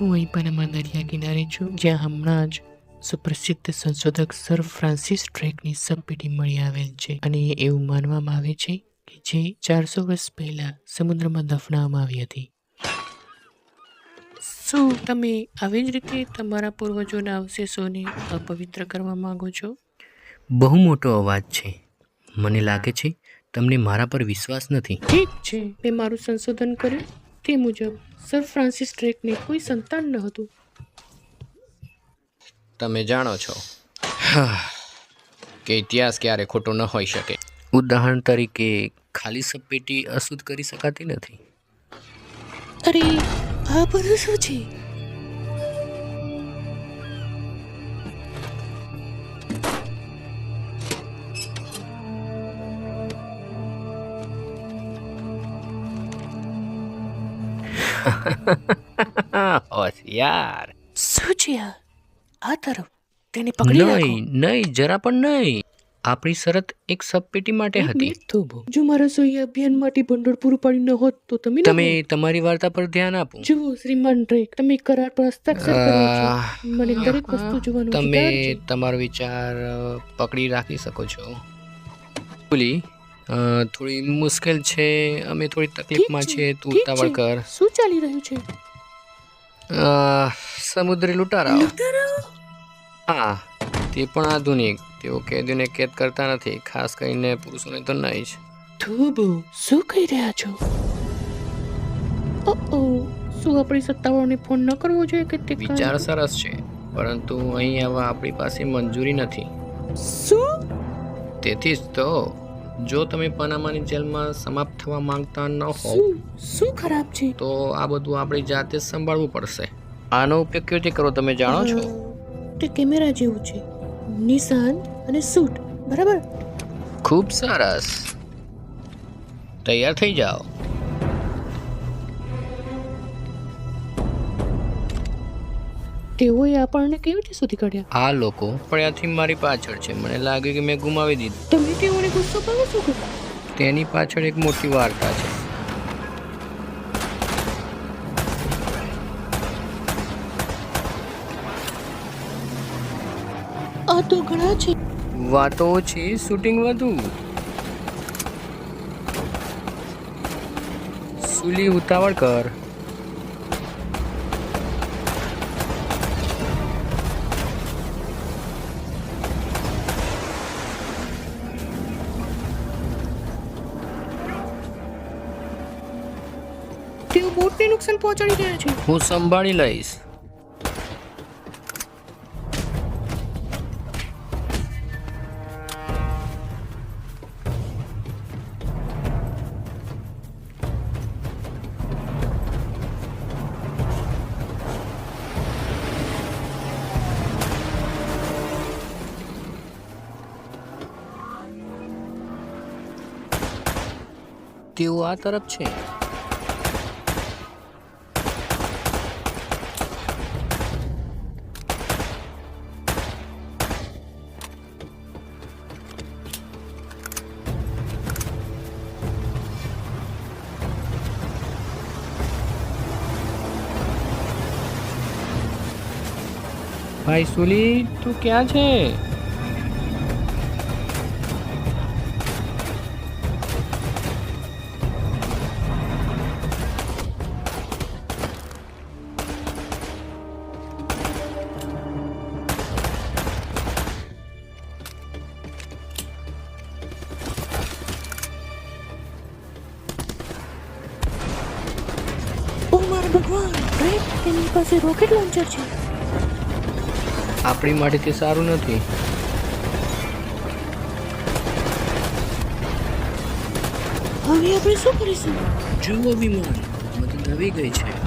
હું અહીં પનામા દરિયા કિનારે છું જ્યાં હમણાં જ સુપ્રસિદ્ધ સંશોધક સર ફ્રાન્સિસ ડ્રેકની સબપેટી મળી આવેલ છે. અને એવું માનવામાં આવે છે કે જે ચારસો વર્ષ પહેલા સમુદ્રમાં દફનાવવામાં આવી હતી. શું તમે આવી જ રીતે તમારા પૂર્વજોના અવશેષોને અપવિત્ર કરવા માગો છો? બહુ મોટો અવાજ છે. મને લાગે છે તમને મારા પર વિશ્વાસ નથી. ઠીક છે મેં મારું સંશોધન કર્યું. તે મુજબ સર ફ્રાન્સિસ ડ્રેકને કોઈ સંતાન ન હતું. તમે જાણો છો કે ઇતિહાસ ક્યારે ખોટો ન હોઈ શકે. ઉદાહરણ તરીકે ખાલી સપેટી અશુદ્ધ કરી શકાતી નથી. અરે આ બધું શું છે? હોશિયાર. શું છે આ? આ તરફ તેને પકડી રાખો નહીં નહીં જરા પણ નહીં. આપણી શરત એક સબપેટી માટે હતી. થોભો. જો મારા રસોઈ અભિયાન માટે ભંડોળ પૂરું પાડી ન હોત તો તમે તમે તમારી વાર્તા પર ધ્યાન આપો. જુઓ શ્રીમાન ડ્રેક તમે કરાર પર હસ્તાક્ષર કરો છો. મને દરેક વસ્તુ જોવાનું તમે તમારો વિચાર પકડી રાખી શકો છો. બોલી. થોડી મુશ્કેલ છે અમે થોડી તકલીફમાં છે, છીએ તું ઉતાવળ કર. શું ચાલી રહ્યું છે? સમુદ્રી લૂંટારાઓ. લૂંટારાઓ? હા તે પણ આધુનિક. તેઓ કેદીઓને કેદ કરતા નથી ખાસ કરીને પુરુષોને તો નહીં જ. ધૂબુ શું કહી રહ્યા છો? ઓહ શું આપણી સત્તાવાળાને ફોન ન કરવો જોઈએ કે તે વિચાર સરસ છે પરંતુ અહીં આવવા આપણી પાસે મંજૂરી નથી. શું? તેથી જ તો જો તમે પનામાની જેલમાં સમાપ્ત થવા માંગતા ન હો શું? ખરાબ છે? તો આ બધું આપણી જાતે સંભાળવું પડશે. આનો ઉપયોગ કેવી રીતે કરો તમે જાણો છો? તે કેમેરા જેવું છે. નિશાન અને સૂટ બરાબર? ખૂબ સરસ. તૈયાર થઈ જાઓ. તેઓએ આપણને કેવી રીતે શોધી કાઢ્યા? આ લોકો પડ્યાથી મારી પાછળ છે. મને લાગ્યું કે મેં ગુમાવી દીધું. તમે ગુસ્સો પાડો છો? કે તેની પાછળ એક મોટી વાર્તા છે. આ તો ઘણા છે. વાતો ઓછી શૂટિંગ વધુ. સુલી ઉતાવળ કર. પહોંચાડી રહ્યા છે. હું સંભાળી લઈશ. તેઓ આ તરફ છે. ભાઈ સુલી તું ક્યાં છે? ભગવાન ડ્રેક એની પાસે રોકેટ લોન્ચર છે. આપણી માટે તે સારું નથી. હવે આપણે શું કરીશું? જુઓ વિમાન. મદદ આવી ગઈ છે.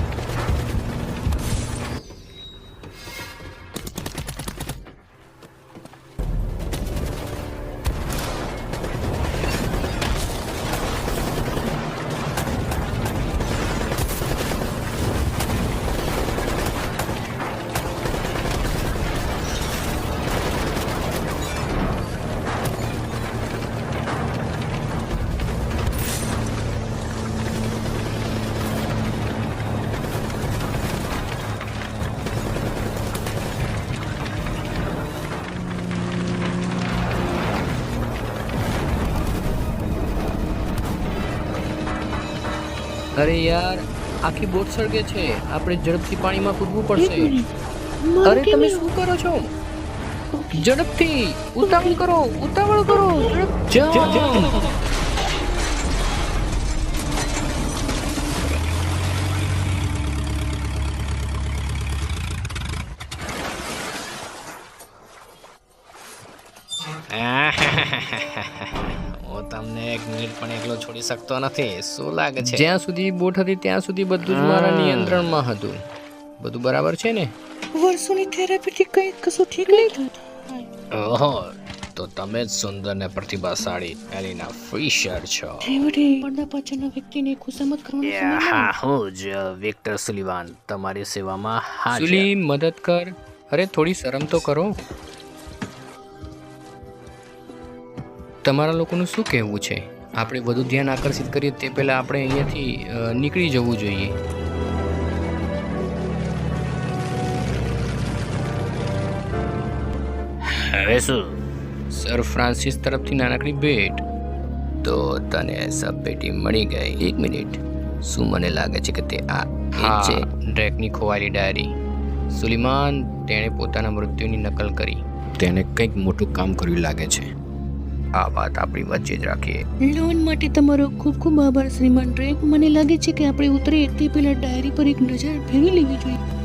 અરે યાર આખી બોટ સળગે છે આપણે ઝડપથી પાણીમાં કૂદવું પડશે અરે તમે શું કરો છો ઝડપથી ઉતાવળ કરો ઉતાવળ કરો ઝડપ શકતો નથી. શું લાગે છે? જ્યાં સુધી બોટ હતી ત્યાં સુધી બધું જ મારા નિયંત્રણમાં હતું. બધું બરાબર છે ને? વર્ષોની થેરાપીથી કંઈ કશું ઠીક નહીં થતું ઓહો તો તમે જ સુંદર ને પ્રતિભાશાળી એલિના ફિશર છો. પડદા પાછળના વ્યક્તિને ખુશામત કરવાનો સમય હા હું જ વિક્ટર સુલિવાન તમારી સેવામાં હાજર. સુલી મદદ કર. અરે થોડી શરમ તો કરો. તમારા લોકોનું શું કહેવું છે? આપણે વધુ ધ્યાન આકર્ષિત કરીએ તે પહેલાં આપણે અહીંયાથી નીકળી જવું જોઈએ. હવે શું? સર ફ્રાન્સિસ તરફથી નાનકડી ભેટ. તો તને સબ પેટી મળી ગઈ. એક મિનિટ. શું મને લાગે છે કે તે આ છે? ડ્રેકની ખોવાયેલી ડાયરી. સુલિમાન તેણે પોતાના મૃત્યુની નકલ કરી. તેને કંઈક મોટું કામ કર્યું લાગે છે. આ વાત આપણી વચ્ચે જ રાખીએ. લોન માટે તમારો ખૂબ ખૂબ આભાર, શ્રીમાન ડ્રેક. મને લાગે છે કે આપણે ઉતરીએ તે પહેલા ડાયરી પર એક નજર ફેરવી લેવી જોઈએ.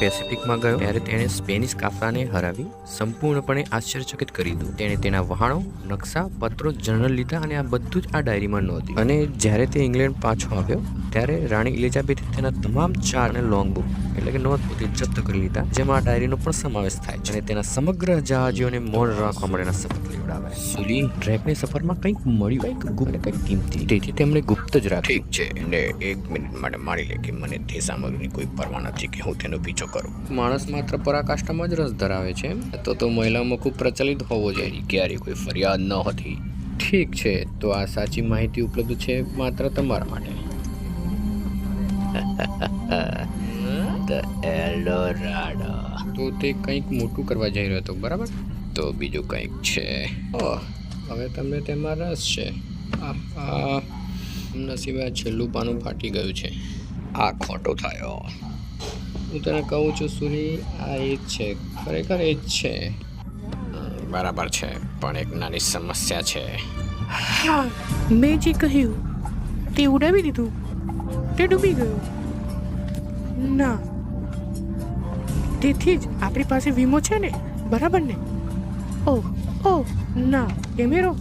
પેસિફિકમાં ગયો, ત્યારે તેણે સ્પેનિશ કાફલાને હરાવી, સંપૂર્ણપણે આશ્ચર્યચકિત કરી દીધું. તેણે તેના વહાણો, નકશા, પત્રો, જર્નલ લીધા અને આ બધું જ આ ડાયરીમાં નોંધ્યું. અને જ્યારે તે ઇંગ્લેન્ડ પાછો આવ્યો, ત્યારે રાણી ઇલિઝાબેથે તેના તમામ ચાર અને લોંગ બુક એટલે કે નોંધપોથી જપ્ત કરી લીધા જેમાં આ ડાયરીનો પણ સમાવેશ થાય છે અને તેના સમગ્ર જહાજીઓને મૌન રાખવા માટેના શપથ લેવડાવે સુલી ડ્રેકની સફરમાં કંઈક મળ્યું કંઈક ગુપ્ત કંઈક કિંમતી. તેથી તેમણે ગુપ્ત જ રાખ્યું. ઠીક છે અને એક મિનિટ માટે માની લે કે મને તે સામગ્રીની કોઈ પરવા નથી કે હું તેનો પીછો કરું. માણસ માત્ર પરાકાષ્ઠામાં જ રસ ધરાવે છે. તો તો મહિલાઓમાં ખૂબ પ્રચલિત હોવો જોઈએ. ક્યારે કોઈ ફરિયાદ ન હતી. ઠીક છે તો આ સાચી માહિતી ઉપલબ્ધ છે માત્ર તમારા માટે. ધ એલ્ડોરાડો તો તે કંઈક મોટું કરવા જઈ રહ્યો હતો બરાબર? તો બીજું કંઈક છે. ઓહ હવે તમને તેમાં રસ છે. આ નસીબે છેલ્લું પાનું ફાટી ગયું છે. આ ખોટો થયો. હું તને કહું છું સુરી આ એ જ છે. ખરેખર એ જ છે. બરાબર છે પણ એક નાની સમસ્યા છે. હા મેં જે કહ્યું તે ઉડાવી દીધું. તે ડૂબી ગયું. ના તેથી જ આપણી પાસે વીમો છે ને? બરાબર ને? ઓ ઓ ના કેમેરો?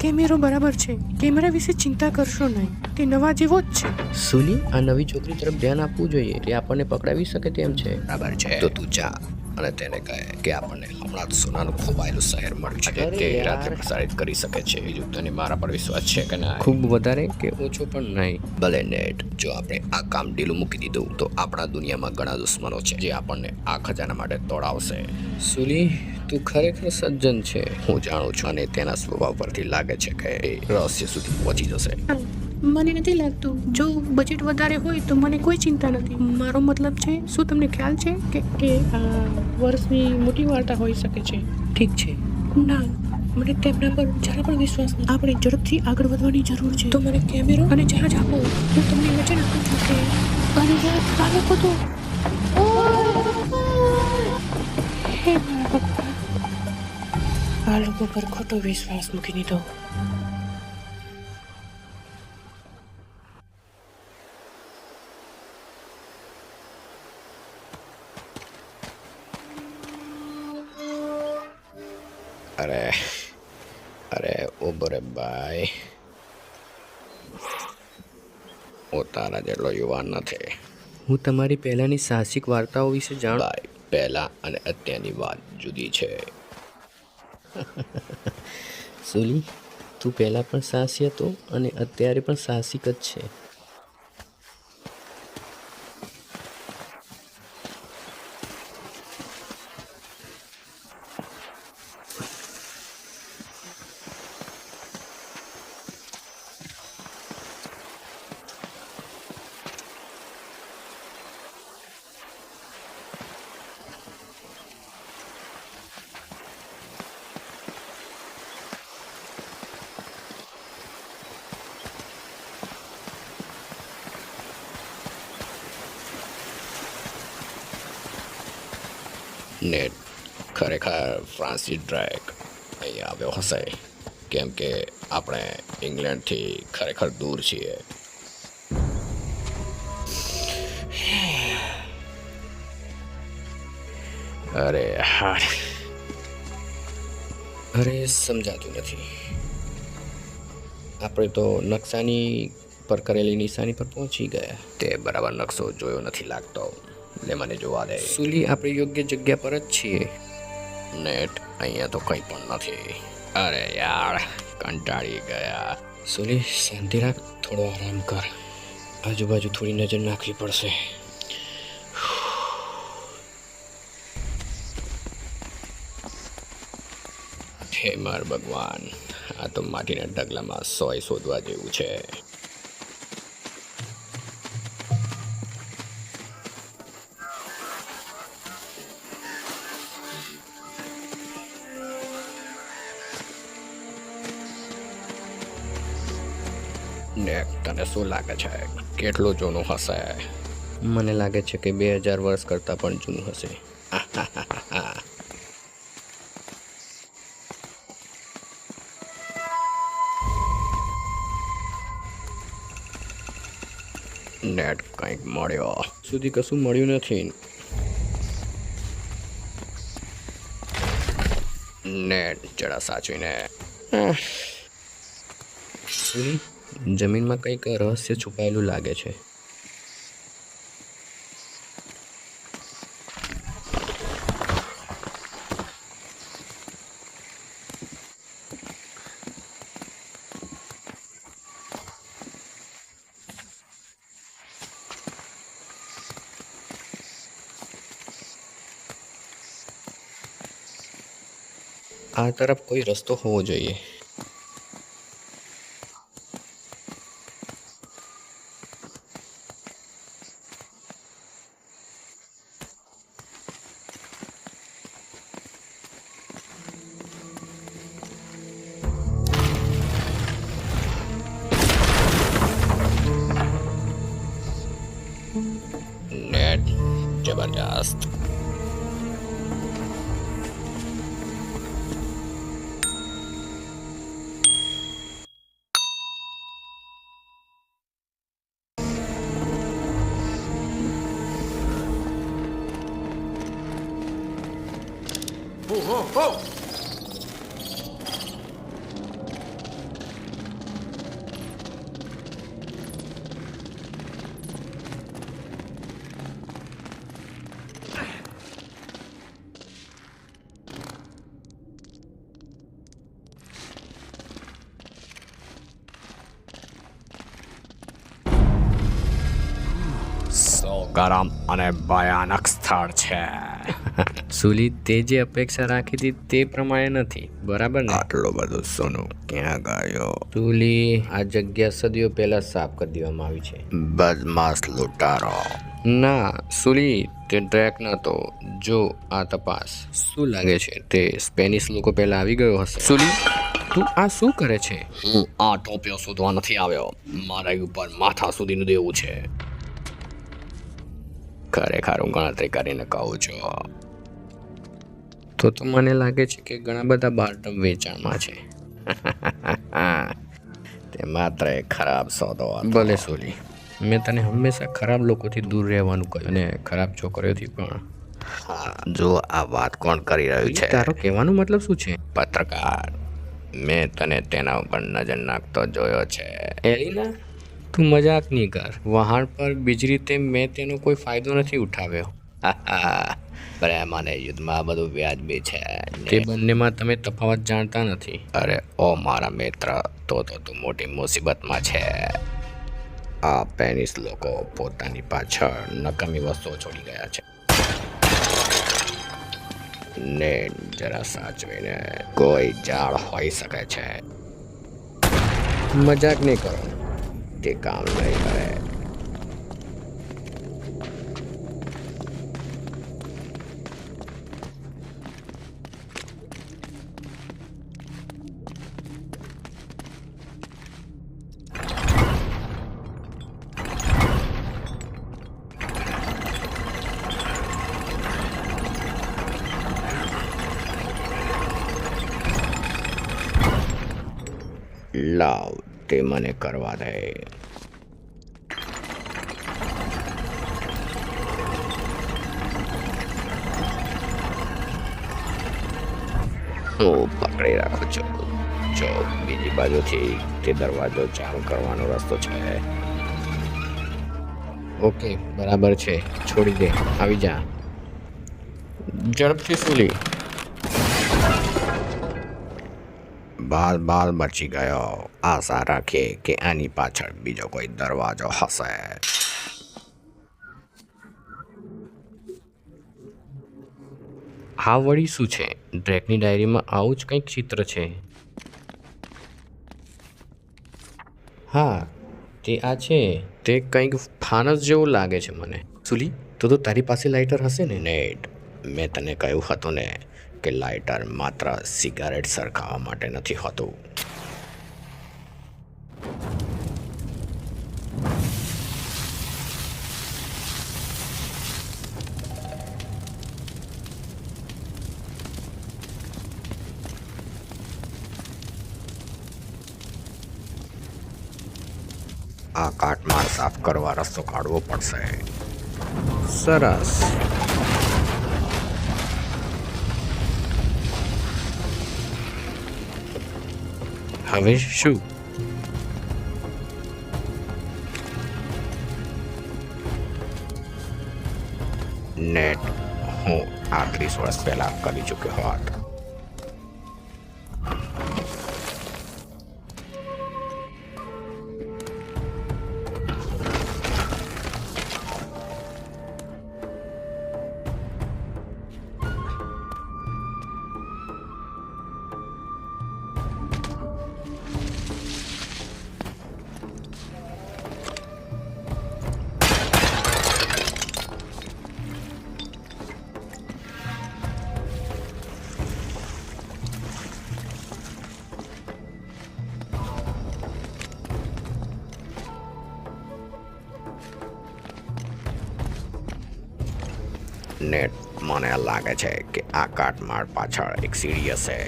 કેમેરો બરાબર છે. કેમેરા વિશે ચિંતા કરશો નહીં. તે નવા જેવો જ છે. સુની આ નવી છોકરી તરફ ધ્યાન આપવું જોઈએ. તે આપણને પકડાવી શકે તેમ છે. બરાબર છે. તો તું જા. અને તેને કહે કે આપણને હમણાં જ સોનાનું ખોવાયેલું શહેર મળ્યું છે તે રાત્રે પ્રસારિત કરી શકે છે. બીજું તને મારા પર વિશ્વાસ છે કે ના? ખૂબ વધારે કે ઓછો પણ નહીં? ભલે નેટ જો આપણે આ કામ ઢીલું મૂકી દીધું તો આપણા દુનિયામાં ઘણા દુશ્મનો છે જે આપણને આ ખજાના માટે તોડાવશે. સુલી તું ખરેખર સજ્જન છે. હું જાણું છું અને તેના સ્વભાવ પરથી લાગે છે કે એ રહસ્ય સુધી પહોંચી જશે. મને નથી લાગતું. જો બજેટ વધારે હોય તો મને કોઈ ચિંતા નથી. મારો મતલબ છે શું તમને ખ્યાલ છે કે કે આ વર્ષની મોટી વાર્તા હોઈ શકે છે? ઠીક છે. ના મને તેમના પર જરા પણ વિશ્વાસ નથી. આપણે ઝડપથી આગળ વધવાની જરૂર છે. તો મને કેમેરો અને જહાજ આપો. હું તમને વચન આપું છું કે અરે યાર તો હે મારા પપ્પા આ લોકો પર ખોટો વિશ્વાસ મૂકી દીધો. અરે અરે ઊભો રે ભાઈ હું તારા જેટલો યુવાન નથી હું તમારી પહેલાંની સાહસિક વાર્તાઓ વિશે જાણ ભાઈ પહેલાં અને અત્યારની વાત જુદી છે. સુલી તું પહેલાં પણ સાહસી હતો અને અત્યારે પણ સાહસિક જ છે. ને ખરેખર ફ્રાન્સિસ ડ્રેક અહીંયા આવ્યો હશે. કેમ કે આપણે ઇંગ્લેન્ડથી ખરેખર દૂર છીએ. અરે હા. અરે સમજાતું નથી. આપણે તો નકશાની પર કરેલી નિશાની પર પહોંચી ગયા. તે બરાબર નકશો જોયો નથી લાગતો. લે મને જોવા દે. સુલી આપણે યોગ્ય જગ્યા પર જ છીએ. નેટ અહીંયા તો કંઈ પણ નથી. અરે યાર કંટાળી ગયા. સુલી શાંતિ રાખ થોડો આરામ કર. આજુબાજુ થોડી નજર નાખવી પડશે. હે માર ભગવાન આ તો માટીના ઢગલામાં સોય શોધવા જેવું છે. ને તને શું લાગે છે? કેટલું જૂનું હશે? મને લાગે છે કે બે હજાર વર્ષ કરતાં પણ જૂનું હશે. નેટ કંઈક મળ્યો. સુધી કશું મળ્યું નથી. નેટ જરા સાચવીને. જમીનમાં કંઈક રહસ્ય છુપાયેલું લાગે છે? આ તરફ કોઈ રસ્તો હોવો જોઈએ. સો ગરમ અને ભયાનક સ્થળ છે. સુલી તે જે અપેક્ષા રાખી હતી તે પ્રમાણે નથી બરાબર ને? આટલો બધો સોનું ક્યાં ગયો? સુલી આ જગ્યા સદીઓ પહેલા સાફ કરી દેવામાં આવી છે. બદમાશ લૂંટારો. ના સુલી તે ટ્રેક નતો. જો આ તપાસ શું લાગે છે? તે સ્પેનિશ લોકો પહેલા આવી ગયો હશે. સુલી તું આ શું કરે છે? હું આ ટોપિયો શોધવા નથી આવ્યો. મારા ઉપર માથા સુધીનું દેવું છે. ખરેખર હું ગણતરી કરીને કહું છું. તો તો મને લાગે છે કે ઘણા બધા બારટમ વેચાણમાં છે. તે માત્ર એક ખરાબ સોદો ભલે સોલી મેં તને હંમેશા ખરાબ લોકોથી દૂર રહેવાનું કહ્યું અને ખરાબ છોકરીઓથી પણ. જો આ વાત કોણ કરી રહ્યું છે? તારો કહેવાનો મતલબ શું છે? પત્રકાર મેં તને તેના ઉપર નજર નાખતો જોયો છે. એલિના તું મજાક નહીં કર. વહાણ પર બીજી રીતે મેં તેનો કોઈ ફાયદો નથી ઉઠાવ્યો. પ્રેમ અને યુદ્ધમાં આ બધું વ્યાજબી છે. તે બંનેમાં તમે તફાવત જાણતા નથી. અરે ઓ મારા મિત્ર તો તો તું મોટી મુસીબતમાં છે. આ પેનિસ લોકો પોતાની પાછળ નકામી વસ્તુઓ છોડી ગયા છે. ને જરા સાચવીને કોઈ જાળ હોઈ શકે છે. મજાક નહીં કરો. તે કામ નહીં કરે. લાવ તે મને કરવા દે. હું પકડી રાખું છું. જો બીજી બાજુથી તે દરવાજો ચાલુ કરવાનો રસ્તો છે. ઓકે, બરાબર છે. છોડી દે. આવી જા. ઝડપથી સુલી બાલ બાલ બચી ગયો. આશા રાખીએ કે આની પાછળ બીજો કોઈ દરવાજો હશે. આ વળી શું છે? ડ્રેકની ડાયરીમાં આવું જ કંઈક ચિત્ર છે. હા, તે આ છે. તે કંઈક ફાનસ જેવું લાગે છે મને. સુલી, તો તો તારી પાસે લાઇટર હશે ને નેટ? મેં તને કહ્યું હતું ને. કે લાઇટર માત્ર સિગારેટ સરખાવવા માટે નથી હોતું. આ કાટમાળ સાફ કરવા રસ્તો કાઢવો પડશે. સરસ. હવે શું? નેટ હું આ વર્ષ પહેલા કરી ચૂક્યો હોત. મને લાગે છે કે આ કાટમાળ પાછળ એક સીડી હશે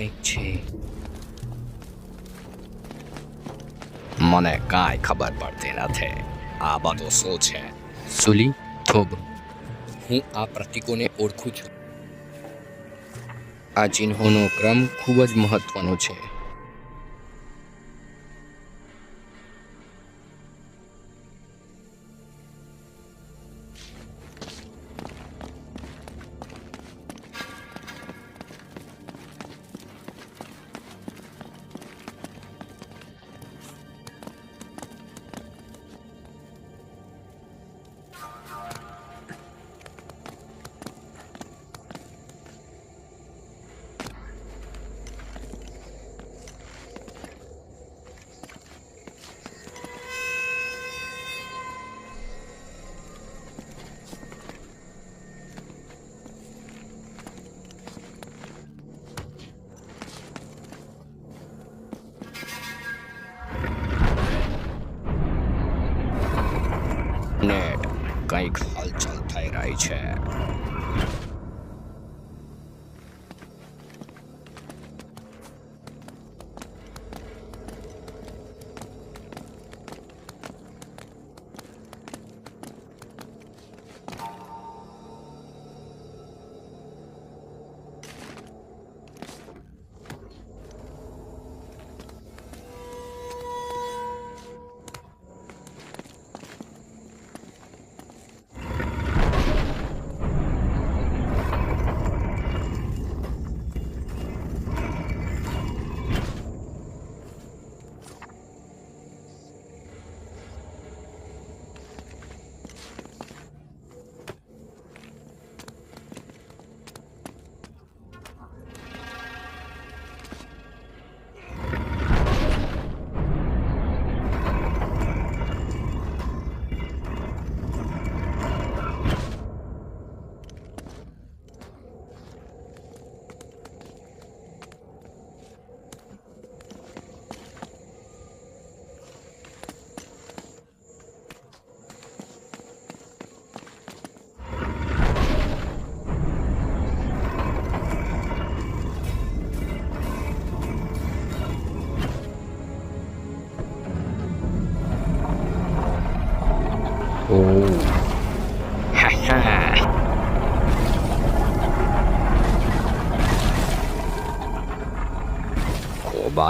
કંઈક છે. મને કાંઈ ખબર પડતી નથી. આ બધું શું છે? સુલી થોભ. હું આ પ્રતીકોને ઓળખું છું. આ ચિહ્નોનો ક્રમ ખૂબ જ મહત્વનો છે.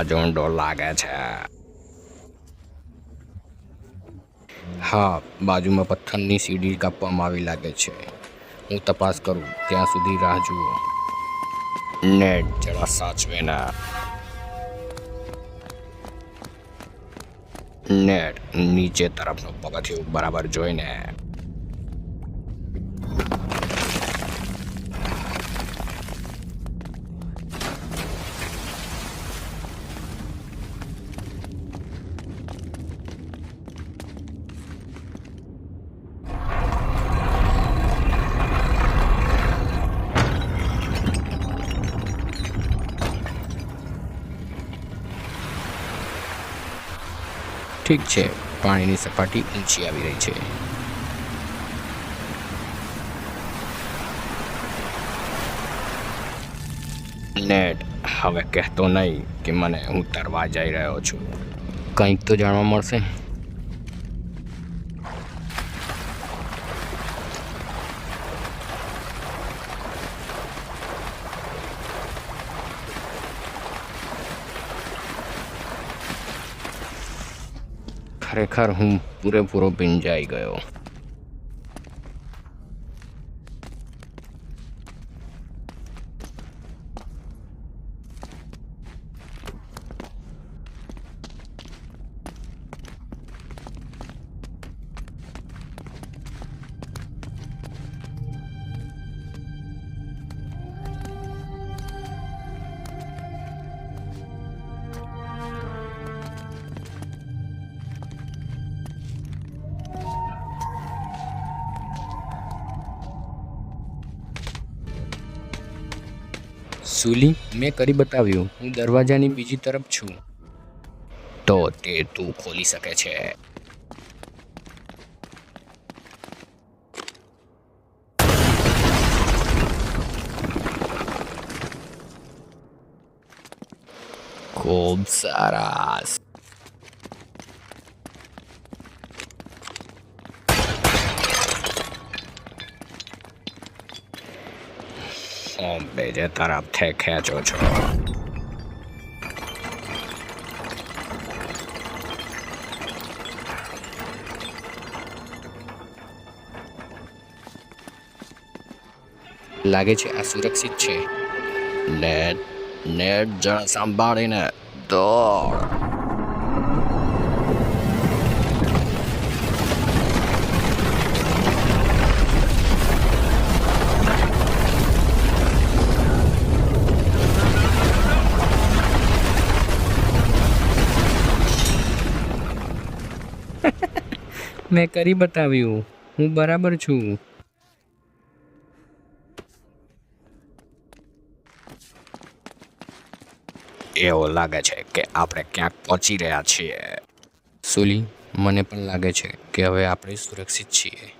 જ લાગે છે. હા, બાજુમાં પથ્થરની સીડી કાપવામાં આવી લાગે છે. હું તપાસ કરું, ત્યાં સુધી રાહ જુઓ. નેટ જરા સાચવે ના. નેટ નીચે તરફનું પગથિયું બરાબર જોઈને ઠીક છે. પાણીની સપાટી ઊંચી આવી રહી છે. નેટ, હવે કહેતો નહીં કે મને હું તરવા જઈ રહ્યો છું. કંઈક તો જાણવા મળશે. ખરેખર હું પૂરેપૂરો ભીંજાઈ ગયો સુલી, મેં કરી બતાવ્યું. હું દરવાજાની બીજી તરફ છું. તો તે તું ખોલી શકે છે. ખૂબ સરસ હું બીજે તરફથી ખેંચું છું. લાગે છે આ સુરક્ષિત છે. નેટ નેટ જણ સંભાળીને દોડ. મેં કરી બતાવ્યું. હું બરાબર છું. એવું લાગે છે કે આપણે ક્યાંક પહોંચી રહ્યા છીએ. સુલી મને પણ લાગે છે કે હવે આપણે સુરક્ષિત છીએ.